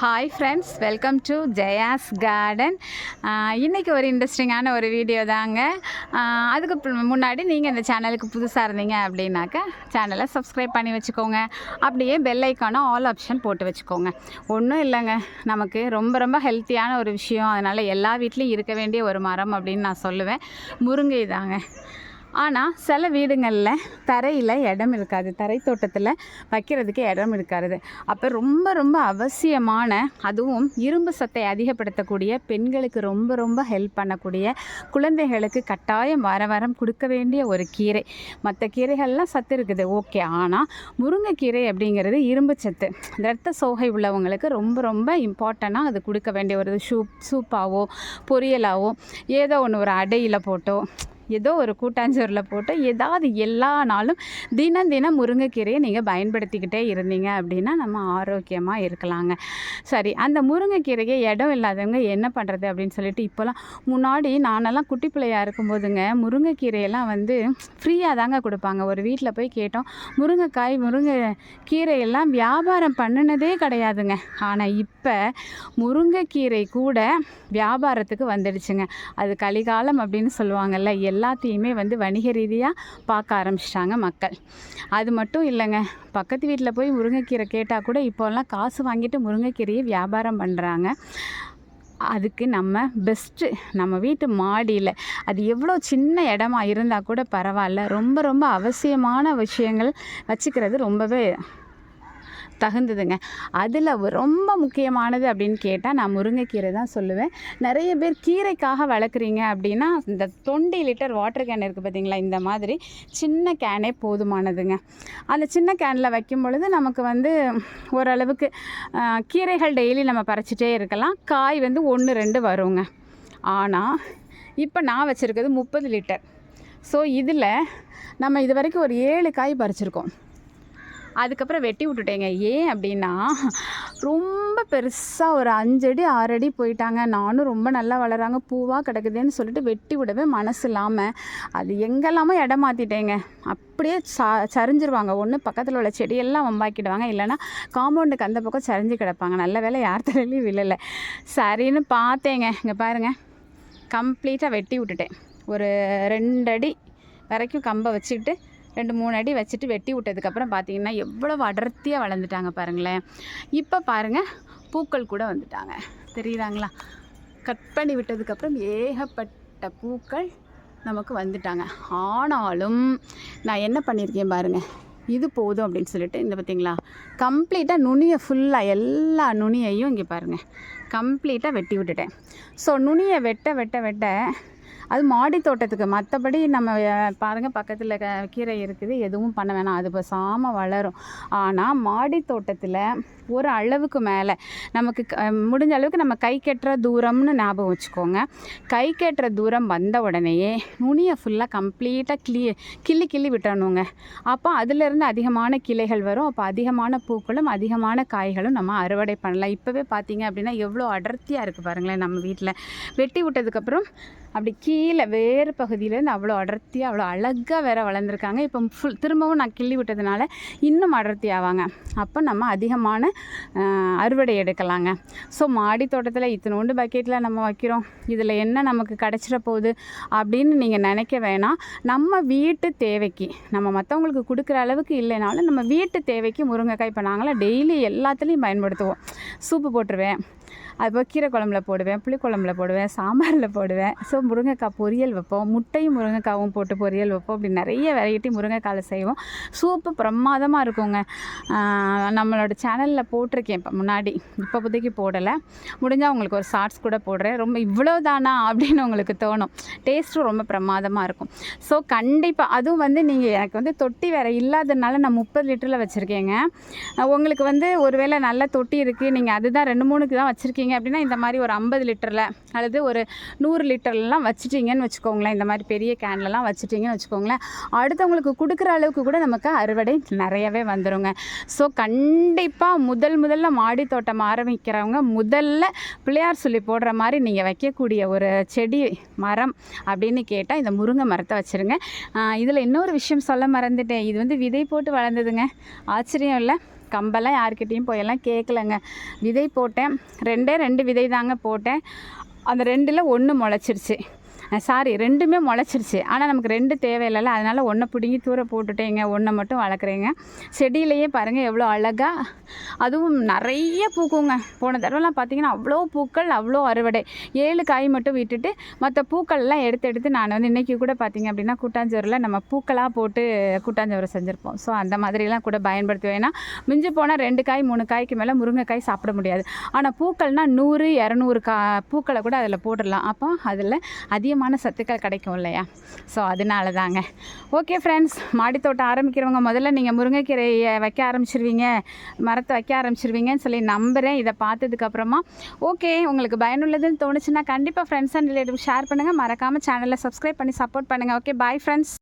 Hi friends welcome to Jaya's garden இன்றைக்கி ஒரு இன்ட்ரெஸ்டிங்கான ஒரு வீடியோ தாங்க. அதுக்கு முன்னாடி நீங்கள் இந்த சேனலுக்கு புதுசாக இருந்தீங்க அப்படின்னாக்கா சேனலை சப்ஸ்கிரைப் பண்ணி வச்சுக்கோங்க. அப்படியே பெல் ஐக்கானும் ஆல் ஆப்ஷன் போட்டு வச்சுக்கோங்க. ஒன்றும் இல்லைங்க. நமக்கு ரொம்ப ரொம்ப ஹெல்த்தியான ஒரு விஷயம். அதனால் எல்லா வீட்லேயும் இருக்க வேண்டிய ஒரு மரம் அப்படின்னு நான் சொல்லுவேன். முருங்கை தாங்க. ஆனால் சில வீடுங்களில் தரையில் இடம் இருக்காது. தரை தோட்டத்தில் வைக்கிறதுக்கு இடம் இருக்காது. அப்போ ரொம்ப ரொம்ப அவசியமான அதுவும் இரும்பு சத்தை அதிகப்படுத்தக்கூடிய பெண்களுக்கு ரொம்ப ரொம்ப ஹெல்ப் பண்ணக்கூடிய குழந்தைகளுக்கு கட்டாயம் வார வாரம் கொடுக்க வேண்டிய ஒரு கீரை. மற்ற கீரைகள்லாம் சத்து இருக்குது. ஓகே. ஆனால் முருங்கைக்கீரை அப்படிங்கிறது இரும்பு சத்து. இரத்த சோகை உள்ளவங்களுக்கு ரொம்ப ரொம்ப இம்பார்ட்டண்ட்டாக அது கொடுக்க வேண்டிய ஒரு சூப் சூப்பாவோ பொரியலாவோ ஏதோ ஒன்று ஒரு அடையில் போட்டோ ஏதோ ஒரு கூட்டாஞ்சோறில் போட்டு ஏதாவது எல்லா நாளும் தினம் தினம் முருங்கைக்கீரையை நீங்கள் பயன்படுத்திக்கிட்டே இருந்தீங்க அப்படின்னா நம்ம ஆரோக்கியமாக இருக்கலாங்க. சரி அந்த முருங்கைக்கீரையை இடம் இல்லாதவங்க என்ன பண்ணுறது அப்படின்னு சொல்லிட்டு இப்போலாம் முன்னாடி நானெல்லாம் குட்டி பிள்ளையாக இருக்கும்போதுங்க முருங்கைக்கீரையெல்லாம் வந்து ஃப்ரீயாக தாங்க கொடுப்பாங்க. ஒரு வீட்டில் போய் கேட்டோம் முருங்கைக்காய் முருங்கை கீரையெல்லாம் வியாபாரம் பண்ணினதே கிடையாதுங்க. ஆனால் இப்போ முருங்கைக்கீரை கூட வியாபாரத்துக்கு வந்துடுச்சுங்க. அது கலிகாலம் அப்படின்னு சொல்லுவாங்கல்ல எல்லாத்தையுமே வந்து வணிக ரீதியாக பார்க்க ஆரம்பிச்சிட்டாங்க மக்கள். அது மட்டும் இல்லைங்க பக்கத்து வீட்டில் போய் முருங்கைக்கீரை கேட்டால் கூட இப்போல்லாம் காசு வாங்கிட்டு முருங்கைக்கீரையை வியாபாரம் பண்ணுறாங்க அதுக்கு நம்ம பெஸ்ட்டு நம்ம வீட்டு மாடியில் அது எவ்வளோ சின்ன இடமா இருந்தால் கூட பரவாயில்ல. ரொம்ப ரொம்ப அவசியமான விஷயங்கள் வச்சுக்கிறது ரொம்பவே தகுந்ததுங்க. அதில் ரொம்ப முக்கியமானது அப்படின்னு கேட்டால் நான் முருங்கைக்கீரை தான் சொல்லுவேன். நிறைய பேர் கீரைக்காக வளர்க்குறீங்க அப்படின்னா இந்த தொண்டி லிட்டர் வாட்டர் கேன் இருக்குது பார்த்தீங்களா இந்த மாதிரி சின்ன கேனே போதுமானதுங்க. அந்த சின்ன கேனில் வைக்கும் பொழுது நமக்கு வந்து ஓரளவுக்கு கீரைகள் டெய்லி நம்ம பறிச்சிட்டே இருக்கலாம். காய் வந்து ஒன்று ரெண்டு வருங்க. ஆனால் இப்போ நான் வச்சுருக்கிறது முப்பது லிட்டர். ஸோ இதில் நம்ம இது வரைக்கும் ஒரு ஏழு காய் பறிச்சிருக்கோம். அதுக்கப்புறம் வெட்டி விட்டுட்டேங்க. ஏன் அப்படின்னா ரொம்ப பெருசாக ஒரு அஞ்சடி ஆறடி போயிட்டாங்க. நானும் ரொம்ப நல்லா வளராங்க பூவாக கிடக்குதுன்னு சொல்லிட்டு வெட்டி விடவே மனசு இல்லாமல் அது எங்கெல்லாமோ இடம் மாற்றிட்டேங்க அப்படியே ச சரிஞ்சிருவாங்க. ஒன்று பக்கத்தில் உள்ள செடியெல்லாம் வம்பாக்கிடுவாங்க. இல்லைன்னா காம்பவுண்டுக்கு அந்த பக்கம் சரிஞ்சு கிடப்பாங்க. நல்ல வேலை யார் தலையிலையும் விழலை. சரின்னு பார்த்தேங்க. இங்கே பாருங்கள் கம்ப்ளீட்டாக வெட்டி விட்டுட்டேன். ஒரு ரெண்டடி வரைக்கும் கம்பை வச்சுக்கிட்டு ரெண்டு மூணு அடி வச்சுட்டு வெட்டி விட்டதுக்கப்புறம் பார்த்தீங்கன்னா எவ்வளோ அடர்த்தியாக வளர்ந்துட்டாங்க பாருங்களேன். இப்போ பாருங்கள் பூக்கள் கூட வந்துட்டாங்க. தெரியுதாங்களா? கட் பண்ணி விட்டதுக்கப்புறம் ஏகப்பட்ட பூக்கள் நமக்கு வந்துட்டாங்க. ஆனாலும் நான் என்ன பண்ணியிருக்கேன் பாருங்கள் இது போதும் அப்படின்னு சொல்லிட்டு இந்த பார்த்தீங்களா? கம்ப்ளீட்டாக நுனியை ஃபுல்லாக எல்லா நுனியையும் இங்கே பாருங்கள் கம்ப்ளீட்டாக வெட்டி விட்டுட்டேன். ஸோ நுனியை வெட்ட வெட்ட வெட்ட அது மாடி தோட்டத்துக்கு. மற்றபடி நம்ம பாருங்கள் பக்கத்தில் க கீரை இருக்குது. எதுவும் பண்ண வேணாம். அது பேசாமல் வளரும். ஆனால் மாடி தோட்டத்தில் ஒரு அளவுக்கு மேலே நமக்கு க- முடிஞ்ச அளவுக்கு நம்ம கை கெட்டுற தூரம்னு ஞாபகம் வச்சுக்கோங்க. கை கெட்டுற தூரம் வந்த உடனேயே நுனியை ஃபுல்லாக கம்ப்ளீட்டாக கிளி கிள்ளி கிள்ளி விட்டணுங்க அப்போ அதிலிருந்து அதிகமான கிளைகள் வரும். அப்போ அதிகமான பூக்களும் அதிகமான காய்களும் நம்ம அறுவடை பண்ணலாம். இப்போவே பார்த்தீங்க அப்படின்னா எவ்வளோ அடர்த்தியாக இருக்குது பாருங்களேன் நம்ம வீட்டில் வெட்டி விட்டதுக்கப்புறம் அப்படி கீழே வேறு பகுதியிலேருந்து அவ்வளோ அடர்த்தியாக அவ்வளோ அழகாக வேற வளர்ந்துருக்காங்க. இப்போ ஃபுல் திரும்பவும் நான் கிள்ளி விட்டதுனால இன்னும் அடர்த்தி ஆவாங்க. அப்போ நம்ம அதிகமான அறுவடை எடுக்கலாங்க. ஸோ மாடி தோட்டத்தில் இத்தனோண்டு பக்கெட்டில் நம்ம வைக்கிறோம். இதில் என்ன நமக்கு கிடச்சிட போகுது அப்படின்னு நீங்கள் நினைக்க வேணாம். நம்ம வீட்டு தேவைக்கு நம்ம மற்றவங்களுக்கு கொடுக்குற அளவுக்கு இல்லைனாலும் நம்ம வீட்டு தேவைக்கு முருங்கைக்காய் இப்போ நாங்களாம் டெய்லி எல்லாத்துலேயும் பயன்படுத்துவோம். சூப்பு போட்டுருவேன். அதுபோல் கீரை குழம்புல போடுவேன் புளிக்குழம்புல போடுவேன் சாம்பாரில் போடுவேன். ஸோ முருங்கைக்காய் பொரியல் வைப்போம். முட்டையும் முருங்கைக்காவும் போட்டு பொரியல் வைப்போம். அப்படி நிறைய வெரைட்டி முருங்கைக்காயில் செய்வோம். சூப்பு பிரமாதமாக இருக்குங்க. நம்மளோட சேனலில் போட்டிருக்கேன் இப்போ முன்னாடி. இப்போ இப்போதைக்கு போடலை. முடிஞ்சால் உங்களுக்கு ஒரு ஷார்ட்ஸ் கூட போடுறேன். ரொம்ப இவ்வளோ தானா அப்படின்னு உங்களுக்கு தோணும். டேஸ்ட்டும் ரொம்ப பிரமாதமாக இருக்கும். ஸோ கண்டிப்பாக அதுவும் வந்து நீங்கள் எனக்கு வந்து தொட்டி வேறு இல்லாததுனால நான் முப்பது லிட்டரில் வச்சுருக்கேங்க. உங்களுக்கு வந்து ஒருவேளை நல்ல தொட்டி இருக்குது நீங்கள் அதுதான் ரெண்டு மூணுக்கு தான் வச்சுருக்கீங்க அப்படின்னா இந்த மாதிரி ஒரு ஐம்பது லிட்டரில் அல்லது ஒரு நூறு லிட்டர்லாம் வச்சுட்டிங்கன்னு வச்சுக்கோங்களேன். இந்த மாதிரி பெரிய கேன்லலாம் வச்சுட்டிங்கன்னு வச்சுக்கோங்களேன். அடுத்தவங்களுக்கு கொடுக்குற அளவுக்கு கூட நமக்கு அறுவடை நிறையவே வந்துருங்க. ஸோ கண்டிப்பாக முதல் முதல்ல மாடி தோட்டம் ஆரம்பிக்கிறவங்க முதல்ல பிள்ளையார் சொல்லி போடுற மாதிரி நீங்கள் வைக்கக்கூடிய ஒரு செடி மரம் அப்படின்னு கேட்டால் இந்த முருங்கை மரத்தை வச்சுருங்க. இதில் இன்னொரு விஷயம் சொல்ல மறந்துட்டேன். இது வந்து விதை போட்டு வளர்ந்ததுங்க. ஆச்சரியம் இல்லை? கம்பெல்லாம் யார்கிட்டேயும் போயெல்லாம் கேட்கலங்க விதை போட்டேன். ரெண்டே ரெண்டு விதை தாங்க போட்டேன். அந்த ரெண்டில் ஒன்று முளைச்சிருச்சு. சாரி ரெண்டுமே முளைச்சிருச்சு. ஆனால் நமக்கு ரெண்டு தேவையில்லைல்ல. அதனால் ஒன்றை பிடுங்கி தூர போட்டுட்டேங்க. ஒன்றை மட்டும் வளர்க்குறேங்க. செடியிலையே பாருங்கள் எவ்வளோ அழகாக அதுவும் நிறைய பூக்குங்க. போன தடவைலாம் பார்த்தீங்கன்னா அவ்வளோ பூக்கள் அவ்வளோ அறுவடை. ஏழு காய் மட்டும் விட்டுட்டு மற்ற பூக்கள்லாம் எடுத்து எடுத்து நான் வந்து இன்றைக்கி கூட பார்த்தீங்க அப்படின்னா கூட்டாஞ்சோறில் நம்ம பூக்களாக போட்டு கூட்டாஞ்சோறு செஞ்சுருப்போம். ஸோ அந்த மாதிரிலாம் கூட பயன்படுத்துவேன். ஏன்னா மிஞ்சி போனால் ரெண்டு காய் மூணு காய்க்கு மேலே முருங்கைக்காய் சாப்பிட முடியாது. ஆனால் பூக்கள்னால் நூறு இரநூறு கா பூக்களை கூட அதில் போட்டுடலாம். அப்போ அதில் அதிகமாக அதிகமான சத்துக்கள் கிடைக்கும் இல்லையா? ஸோ அதனால தாங்க ஓகே ஃப்ரெண்ட்ஸ் மாடித்தோட்டம் ஆரம்பிக்கிறவங்க முதல்ல நீங்கள் முருங்கைக்கீரையை வைக்க ஆரம்பிச்சிருவீங்க மரத்தை வைக்க ஆரம்பிச்சிருவீங்கன்னு சொல்லி நம்புகிறேன் இதை பார்த்ததுக்கப்புறமா ஓகே உங்களுக்கு பயனுள்ளதுன்னு தோணுச்சுன்னா கண்டிப்பாக ஃப்ரெண்ட்ஸ் அண்ட் ரிலேட்டிவ் ஷேர் பண்ணுங்கள் மறக்காமல் சேனலை சப்ஸ்கிரைப் பண்ணி சப்போர்ட் பண்ணுங்கள் ஓகே பாய் ஃப்ரெண்ட்ஸ்